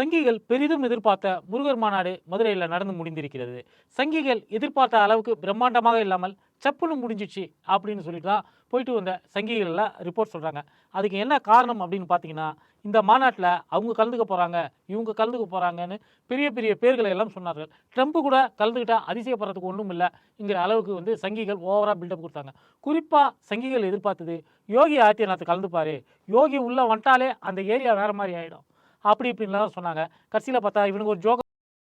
சங்கிகள் பெரிதும் எதிர்பார்த்த முருகர் மாநாடு மதுரையில் நடந்து முடிந்திருக்கிறது. சங்கிகள் எதிர்பார்த்த அளவுக்கு பிரம்மாண்டமாக இல்லாமல் சப்புன்னு முடிஞ்சிச்சு அப்படின்னு சொல்லிட்டு தான் போயிட்டு வந்த சங்கிகள் எல்லாம் ரிப்போர்ட் சொல்கிறாங்க அதுக்கு என்ன காரணம் அப்படின்னு பார்த்தீங்கன்னா இந்த மாநாட்டில் அவங்க கலந்துக்க போகிறாங்க இவங்க கலந்துக்க போகிறாங்கன்னு பெரிய பெரிய பேர்களை எல்லாம் சொன்னார்கள். ட்ரம்ப் கூட கலந்துக்கிட்டால் அதிசயப்படுறதுக்கு ஒன்றும் இல்லைங்கிற அளவுக்கு வந்து சங்கிகள் ஓவராக பில்டப் கொடுத்தாங்க. குறிப்பாக சங்கிகள் எதிர்பார்த்தது யோகி ஆதித்யநாத் கலந்துப்பார். யோகி உள்ளே வந்துட்டாலே அந்த ஏரியா வேறு மாதிரி ஆகிடும் அப்படி இப்படின்லாம் சொன்னாங்க. கடைசியில் பார்த்தா இவனுக்கு ஒரு ஜோக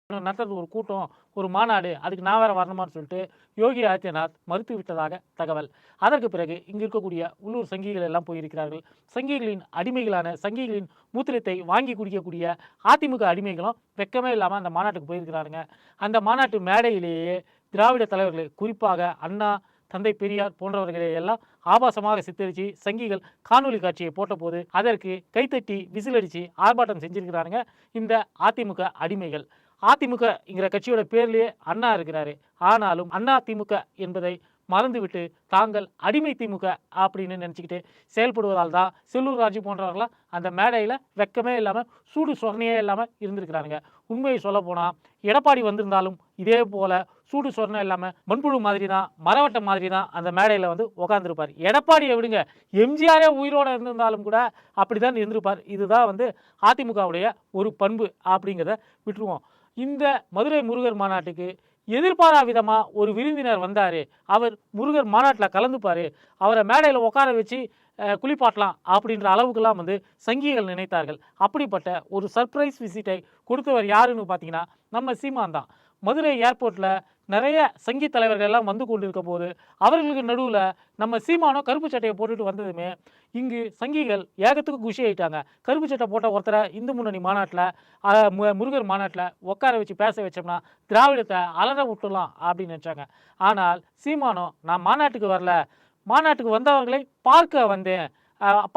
நடத்துறது ஒரு கூட்டம் ஒரு மாநாடு அதுக்கு நான் வேற வரணுமான்னு சொல்லிட்டு யோகி ஆதித்யநாத் மறுத்து விட்டதாக தகவல். அதற்கு பிறகு இங்கு இருக்கக்கூடிய உள்ளூர் சங்கிகள் எல்லாம் போயிருக்கிறார்கள். சங்கிகளின் அடிமைகளான சங்கிகளின் மூத்திரத்தை வாங்கி குடிக்கக்கூடிய அதிமுக அடிமைகளும் வெக்கமே இல்லாமல் அந்த மாநாட்டுக்கு போயிருக்கிறாருங்க அந்த மாநாட்டு மேடையிலேயே திராவிட தலைவர்கள் குறிப்பாக அண்ணா தந்தை பெரியார் போன்றவர்களை எல்லாம் ஆபாசமாக சித்தரித்து சங்கிகள் காணொலி காட்சியை போட்டபோது அதற்கு கைத்தட்டி விசிலடித்து ஆர்ப்பாட்டம் செஞ்சிருக்கிறாருங்க இந்த அதிமுக அடிமைகள். அதிமுகங்கிற கட்சியோட பேர்லேயே அண்ணா இருக்கிறாரு. ஆனாலும் அண்ணா திமுக என்பதை மறந்துவிட்டு தாங்கள் அடிமை திமுக அப்படின்னு நினச்சிக்கிட்டு செயல்படுவதால் தான் செல்லூர் ராஜு போன்றவர்களாம் அந்த மேடையில் வெக்கமே இல்லாமல் சூடு சொரணையே இல்லாமல் இருந்திருக்கிறாங்க உண்மையை சொல்ல போனால் எடப்பாடி வந்திருந்தாலும் இதே போல் சூடு சொரணம் இல்லாமல் மண்புழு மாதிரி தான் மரவட்டம் மாதிரி தான் அந்த மேடையில் வந்து உட்காந்துருப்பார் எடப்பாடியை விடுங்க எம்ஜிஆரே உயிரோடு இருந்திருந்தாலும் கூட அப்படி தான் இருந்திருப்பார். இதுதான் வந்து அதிமுகவுடைய ஒரு பண்பு அப்படிங்கிறத விட்டுருவோம். இந்த மதுரை முருகர் மாநாட்டுக்கு எதிர்பாரா விதமாக ஒரு விருந்தினர் வந்தார். அவர் முருகர் மாநாட்டில் கலந்துப்பார். அவரை மேடையில் உட்கார வச்சு குளிப்பாட்டலாம் அப்படின்ற அளவுக்குலாம் வந்து சங்கிகள் நினைத்தார்கள். அப்படிப்பட்ட ஒரு சர்ப்ரைஸ் விசிட்டை கொடுத்தவர் யாருன்னு பார்த்தீங்கன்னா நம்ம சீமான் தான். மதுரை ஏர்போர்ட்டில் நிறைய சங்கி தலைவர்கள் எல்லாம் வந்து கொண்டிருக்க போது அவர்களுக்கு நடுவில் நம்ம சீமானோ கருப்பு சட்டையை போட்டுட்டு வந்ததுமே இங்கு சங்கிகள் ஏகத்துக்கு குஷி ஆயிட்டாங்க. கருப்பு சட்டை போட்ட ஒருத்தரை இந்து முன்னணி மாநாட்டில் முருகர் மாநாட்டில் உட்கார வச்சு பேச வச்சோம்னா திராவிடத்தை அலற விட்டுலாம் அப்படின்னு நினச்சாங்க. ஆனால் சீமானோ நான் மாநாட்டுக்கு வரல மாநாட்டுக்கு வந்தவர்களை பார்க்க வந்தேன்.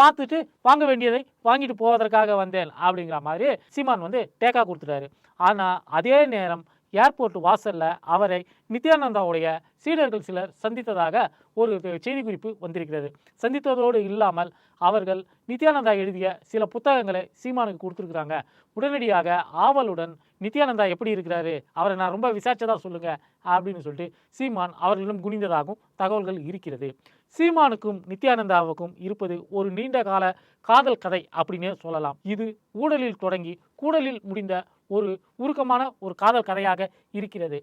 பார்த்துட்டு வாங்க வேண்டியதை வாங்கிட்டு போவதற்காக வந்தேன் அப்படிங்கிற மாதிரி சீமான் வந்து டேக்கா கொடுத்துட்டாரு. ஆனால் அதே நேரம் ஏர்போர்ட் வாசலில் அவரை நித்யானந்தாவுடைய சீடர்கள் சிலர் சந்தித்ததாக ஒரு செய்திக்குறிப்பு வந்திருக்கிறது. சந்தித்ததோடு இல்லாமல் அவர்கள் நித்யானந்தா எழுதிய சில புத்தகங்களை சீமானுக்கு கொடுத்துருக்குறாங்க. உடனடியாக ஆவலுடன் நித்யானந்தா எப்படி இருக்கிறாரு? அவரை நான் ரொம்ப விசாரிச்சதாக சொல்லுங்கள் அப்படின்னு சொல்லிட்டு சீமான் அவர்களிடம் குனிந்ததாகவும் தகவல்கள் இருக்கிறது. சீமானுக்கும் நித்யானந்தாவுக்கும் இருப்பது ஒரு நீண்ட கால காதல் கதை அப்படின்னே சொல்லலாம். இது ஊழலில் தொடங்கி கூடலில் முடிந்த ஒரு உருக்கமான ஒரு காதல் கதையாக இருக்கிறது.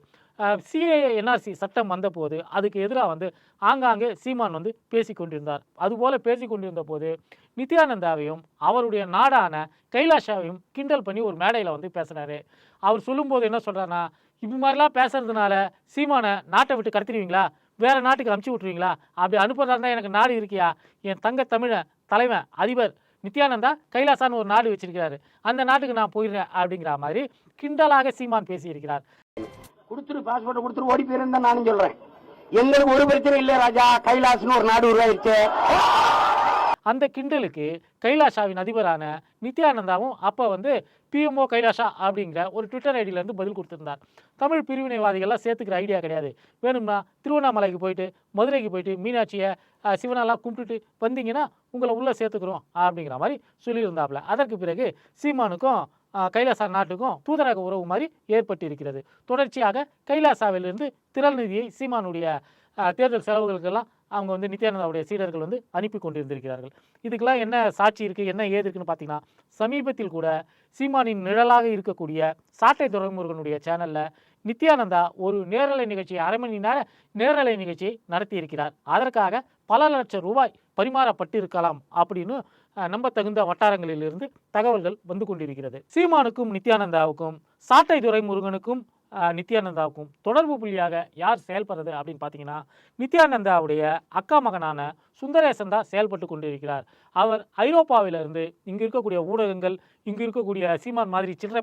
சிஏஏ என்ஆர்சி சட்டம் வந்தபோது அதுக்கு எதிராக வந்து ஆங்காங்கே சீமான் வந்து பேசி கொண்டிருந்தார். அதுபோல் பேசி கொண்டிருந்த போது நித்யானந்தாவையும் அவருடைய நாடான கைலாஷாவையும் கிண்டல் பண்ணி ஒரு மேடையில் வந்து பேசினாரு அவர் சொல்லும்போது என்ன சொல்கிறாருன்னா இது மாதிரிலாம் பேசுறதுனால சீமானை நாட்டை விட்டு கடத்திடுவீங்களா? வேற நாட்டுக்கு அனுப்பிச்சி விட்ருவீங்களா அப்படி அனுப்புறதா இருந்தால் எனக்கு நாடு இருக்கியா? என் தங்க தமிழ தலைவன் அதிபர் நித்யானந்தா கைலாசான்னு ஒரு நாடு வச்சிருக்கிறாரு. அந்த நாட்டுக்கு நான் போயிடுறேன் அப்படிங்கிற மாதிரி கிண்டலாக சீமான் பேசியிருக்கிறார். கொடுத்துரு பாஸ்போர்ட் கொடுத்துரு ஓடி போயிருந்தா நானும் சொல்றேன். எங்களுக்கு ஒரு பிரச்சனை இல்ல ராஜா. கைலாஸ்னு ஒரு நாடு உருவாயிருச்சு. அந்த கிண்டலுக்கு கைலாஷாவின் அதிபரான நித்யானந்தாவும் அப்போ வந்து பிஎம்ஓ கைலாஷா அப்படிங்கிற ஒரு ட்விட்டர் ஐடியிலேருந்து பதில் கொடுத்துருந்தார். தமிழ் பிரிவினைவாதிகள்லாம் சேர்த்துக்கிற ஐடியா கிடையாது. வேணும்னா திருவண்ணாமலைக்கு போயிட்டு மதுரைக்கு போயிட்டு மீனாட்சியை சிவனெல்லாம் கும்பிட்டுட்டு வந்தீங்கன்னா உங்களை உள்ளே சேர்த்துக்கிறோம் அப்படிங்கிற மாதிரி சொல்லியிருந்தாப்புல. அதற்கு பிறகு சீமானுக்கும் கைலாசா நாட்டுக்கும் தூதரக உறவு மாதிரி ஏற்பட்டு இருக்கிறது தொடர்ச்சியாக கைலாசாவிலிருந்து திரள் நிதியை சீமானுடைய தேர்தல் செலவுகளுக்கெல்லாம் அவங்க வந்து நித்யானந்தாவுடைய சீடர்கள் வந்து அனுப்பி கொண்டிருந்திருக்கிறார்கள். இதுக்கெல்லாம் என்ன சாட்சி இருக்குது என்ன ஏது இருக்குன்னு பார்த்தீங்கன்னா சமீபத்தில் கூட சீமானின் நிழலாக இருக்கக்கூடிய சாட்டை துறைமுருகனுடைய சேனலில் நித்யானந்தா ஒரு நேரலை நிகழ்ச்சி அரை மணி நேர நேரலை நிகழ்ச்சியை நடத்தியிருக்கிறார். அதற்காக பல லட்சம் ரூபாய் பரிமாறப்பட்டு இருக்கலாம் அப்படின்னு நம்ப தகுந்த வட்டாரங்களிலிருந்து தகவல்கள் வந்து கொண்டிருக்கிறது. சீமானுக்கும் நித்யானந்தாவுக்கும் சாட்டை துறைமுருகனுக்கும் நித்யானந்தாவுக்கும் தொடர்பு புள்ளியாக யார் செயல்படுறது அப்படின்னு பார்த்தீங்கன்னா நித்யானந்தாவுடைய அக்கா மகனான சுந்தரேசன் தான் செயல்பட்டு கொண்டிருக்கிறார். அவர் ஐரோப்பாவிலிருந்து இங்கு இருக்கக்கூடிய ஊடகங்கள் இங்கு இருக்கக்கூடிய சீமான் மாதிரி சில்லறை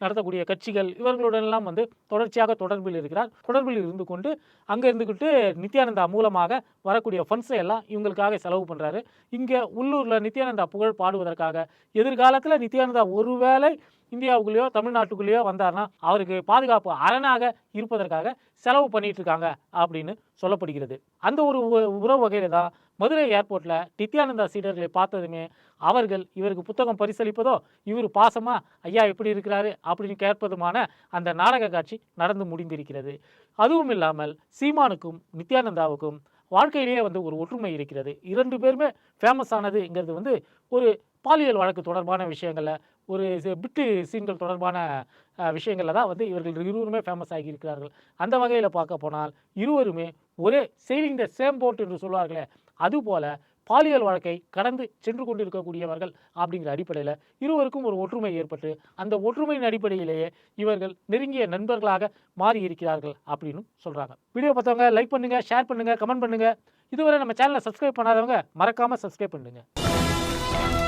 நடத்தக்கூடிய கட்சிகள் இவர்களுடனெல்லாம் வந்து தொடர்ச்சியாக தொடர்பில் இருக்கிறார். தொடர்பில் இருந்து கொண்டு அங்கே இருந்துக்கிட்டு நித்யானந்தா மூலமாக வரக்கூடிய ஃபண்ட்ஸை எல்லாம் இவங்களுக்காக செலவு பண்ணுறாரு இங்கே உள்ளூரில் நித்யானந்தா புகழ் பாடுவதற்காக எதிர்காலத்தில் நித்யானந்தா ஒருவேளை இந்தியாவுக்குள்ளேயோ தமிழ்நாட்டுக்குள்ளேயோ வந்தார்னா அவருக்கு பாதுகாப்பு அரணாக இருப்பதற்காக செலவு பண்ணிட்டு இருக்காங்க அப்படின்னு சொல்லப்படுகிறது. அந்த ஒரு உ- உறவு வகையில தான் மதுரை ஏர்போர்ட்ல நித்யானந்தா சீடர்களை பார்த்ததுமே அவர்கள் இவருக்கு புத்தகம் பரிசளிப்பதோ இவர் பாசமா ஐயா எப்படி இருக்கிறாரு? அப்படின்னு கேட்பதுமான அந்த நாடக காட்சி நடந்து முடிந்திருக்கிறது. அதுவும் இல்லாமல் சீமானுக்கும் நித்யானந்தாவுக்கும் வாழ்க்கையிலேயே வந்து ஒரு ஒற்றுமை இருக்கிறது. இரண்டு பேருமே ஃபேமஸ் ஆனதுங்கிறது வந்து ஒரு பாலியல் வழக்கு தொடர்பான விஷயங்களில் ஒரு பிட்டு சீன்கள் தொடர்பான விஷயங்களில் தான் வந்து இவர்கள் இருவருமே ஃபேமஸ் ஆகி இருக்கிறார்கள் அந்த வகையில் பார்க்க போனால் இருவருமே ஒரே சேவிங் த சேம் போட் என்று சொல்வார்களே அதுபோல பாலியல் வழக்கை கடந்து சென்று கொண்டிருக்கக்கூடியவர்கள் அப்படிங்கிற அடிப்படையில் இருவருக்கும் ஒரு ஒற்றுமை ஏற்பட்டு அந்த ஒற்றுமையின் அடிப்படையிலேயே இவர்கள் நெருங்கிய நண்பர்களாக மாறி இருக்கிறார்கள் அப்படின்னு சொல்கிறாங்க வீடியோ பார்த்தவங்க லைக் பண்ணுங்கள் ஷேர் பண்ணுங்கள் கமெண்ட் பண்ணுங்கள் இதுவரை நம்ம சேனலை சப்ஸ்கிரைப் பண்ணாதவங்க மறக்காமல் சப்ஸ்கிரைப் பண்ணுங்கள்